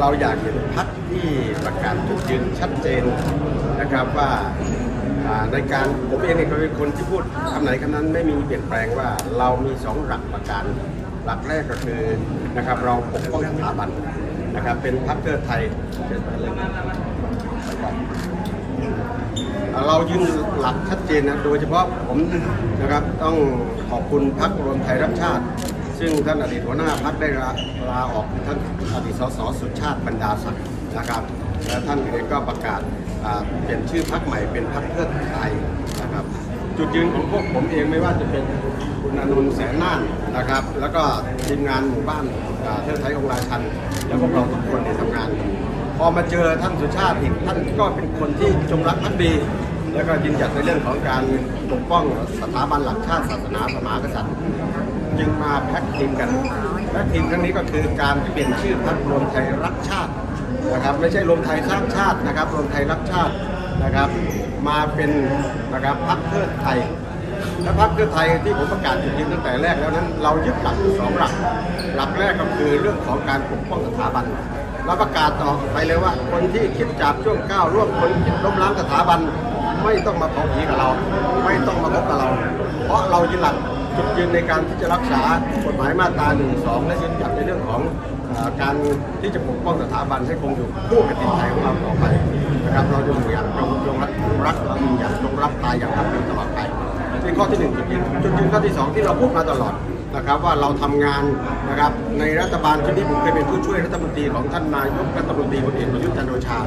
เราอยากเห็นพักที่ประกาศจุดยืนชัดเจนนะครับว่าในการผมเองเนี่ยก็เป็นคนที่พูดคำไหนคำนั้นไม่มีเปลี่ยนแปลงว่าเรามีสองหลักประการหลักแรกก็คือนะครับเราปกป้องสถาบันนะครับเป็นพักเพื่อไทยเป็นไปเลยไปก่อนเรายืนหลักชัดเจนนะโดยเฉพาะผมนะครับต้องขอบคุณพรรครวมไทยรักชาติ ซึ่งท่านอดีตหัวหน้าพรรคได้ลาลาออกท่านอดีตสสสุชาติบรรดาศักดิ์นะครับและท่านเองก็ประกาศาเปลี่ยนชื่อพรรคใหม่เป็นพรรคเพื่อไทยนะครับจุดยืนของพวกผมเองไม่ว่าจะเป็นคุณอนุนแสนน่านนะครับ แล้วก็ทีมงานหมู่บ้านเทิดไทยองราชัน แล้วพวกเราทุกคนในยทำงาน พอมาเจอท่านสุชาติอีกท่านก็เป็นคนที่จงรักภักดี แล้วก็ยืนหยัดในเรื่องของการปกป้องสถาบันหลักชาติศาสนาพระมหากษัตริย์ จึงมาแพ็กทีมกันแพ็กทีมครั้งนี้ก็คือการเปลี่ยนชื่อพรรครวมไทยรักชาตินะครับไม่ใช่รวมไทยสร้างชาตินะครับ รวมไทยรักชาตินะครับ มาเป็นนะครับพรรคเพื่อไทยและพรรคเพื่อไทยที่ผมประกาศจุดยืนตั้งแต่แรกแล้วนั้น เรายึดหลักอยู่สองหลัก หลักแรกก็คือเรื่องของการปกป้องสถาบันเราประกาศต่อไปเลยว่า คนที่คิดจับช่วงก้าวร่วมคนคิดล้มล้างสถาบัน ไม่ต้องมาเผาผีกับเรา ไม่ต้องมาพบกับเรา เพราะเรายึดหลัก จุดยืนในการที่จะรักษากฎหมายมาตรา1นึและยืนหยัดในเรื่องของอการที่จะปกป้องสถาบันให้คงอยู่คู่กับจิตใจของเราต่อไปนะครับเราจะอยู่อย่างจงจงรักรักเราอยู่อย่างจงรับตายอย่างรักดีตลอดไปนี่ข้อที่หนึ่งจุดยืนจุดยืนข้อที่สองที่เราพูดมาตลอดนะครับว่าเราทำงานนะครับในรัฐบาลชุดนี้ผมเคยเป็นผู้ช่วยรัฐมนตรีของท่านนายกรัฐมนตรีพลเอกประยุทธ์จันทร์โอชา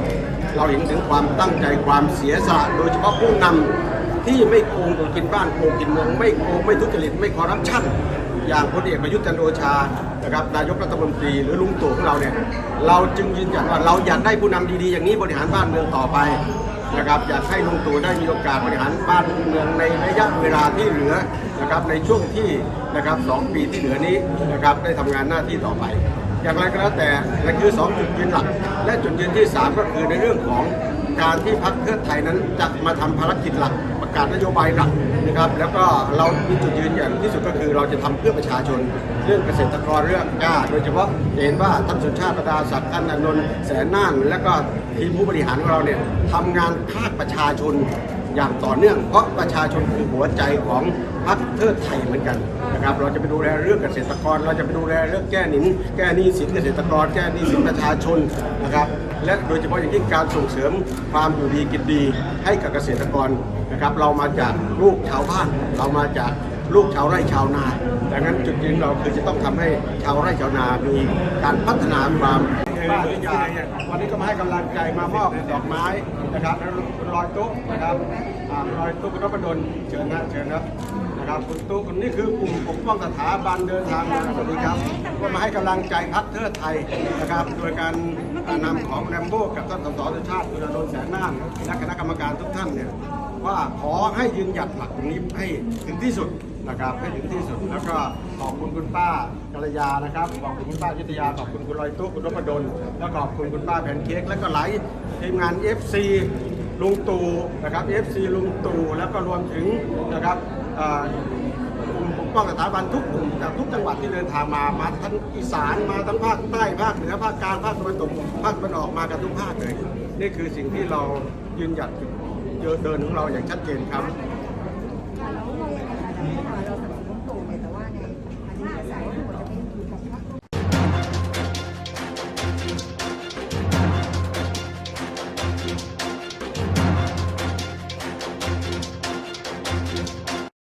เราเห็นถึงความตั้งใจความเสียสละโดยเฉพาะผู้นำ ที่ไม่โกงกินบ้านโกงกินเมืองไม่โกงไม่ทุจริตไม่คอร์รัปชันอย่างพลเอกประยุทธ์จันทร์โอชานะครับนายกรัฐมนตรีหรือลุงตู่ของเราเนี่ยเราจึงยืนยันว่าเราอยากได้ผู้นำดีๆ อย่างนี้บริหารบ้านเมืองต่อไปนะครับอยากให้ลุงตู่ได้มีโอกาสบริหารบ้านเมืองในระยะเวลาที่เหลือนะครับในช่วงที่นะครับสองปีที่เหลือนี้นะครับได้ทำงานหน้าที่ต่อไป อย่างไรก็แล้วแต่นั่นคือสองจุดยืนหลัก และจุดยืนที่สามก็คือในเรื่องของ การที่พรรคเพื่อไทยนั้นจะมาทำภารกิจหลักประกาศนโยบายหลักนะครับ แล้วก็เรามีจุดยืนอย่างที่สุดก็คือเราจะทำเพื่อประชาชน เรื่องเกษตรกรเรื่องกล้า โดยเฉพาะเห็นว่าท่านสุชาติประดาศักดิ์ท่านอนนท์แสนน่าน และก็ทีมผู้บริหารของเราเนี่ยทำงานภาคประชาชน อย่างต่อเนื่อง เพราะประชาชนคือหัวใจของพรรคเทิดไทยเหมือนกันนะครับเราจะไปดูแลเรื่องเกษตรกร เราจะไปดูแลเรื่องแก้หนินแก้หนี้สินเกษตรกร แก้หนี้สินประชาชนนะครับและโดยเฉพาะอย่างยิ่งการส่งเสริมความอยู่ดีกินดีให้กับเกษตรกรนะครับเรามาจากลูกชาวบ้านเรามาจากลูกชาวไร่ชาวนาดังนั้นจุดยืนเราคือจะต้องทำให้ชาวไร่ชาวนามีการพัฒนาความ บ้านใหญ่วันนี้ก็มาให้กำลังใจมามอบดอกไม้นะครับแล้วคุณลอยตุ๊กนะครับอ่าคุณลอยตุ๊กคุณนพดลเชิญนะเชิญครับนะครับคุณตุ๊กนนี้คือกลุ่มปกป้องสถาบันเดินทางมาสวัสดีครับก็มาให้กำลังใจพรรคเทิดไทยนะครับ โดยการนำของแรมโบ้กับท่านสสสุชาติคุณอนุแสนน่านและคณะกรรมการทุกท่านเนี่ยว่าขอให้ยืนหยัดหลักตรงนี้ให้ถึงที่สุด นะครับให้ถึงที่สุด แล้วก็ขอบคุณคุณป้ากัลยานะครับขอบคุณคุณป้ายุทธยาขอบคุณคุณลอยตุ๊กคุณนพดลแล้วขอบคุณคุณป้าแพนเค้กและก็หลายทีมงาน FC ลุงตู่นะครับ FC ลุงตู่แล้วก็รวมถึงนะครับกลุ่มปกป้องสถาบันทุกกลุ่มจากทุกจังหวัดที่เดินทางมามาทั้งอีสานมาทั้งภาคใต้ภาคเหนือภาคกลางภาคตะวันตกภาคตะวันออกมากันทุกภาคเลยนี่คือสิ่งที่เรายืนหยัดเดินของเราอย่างชัดเจนครับ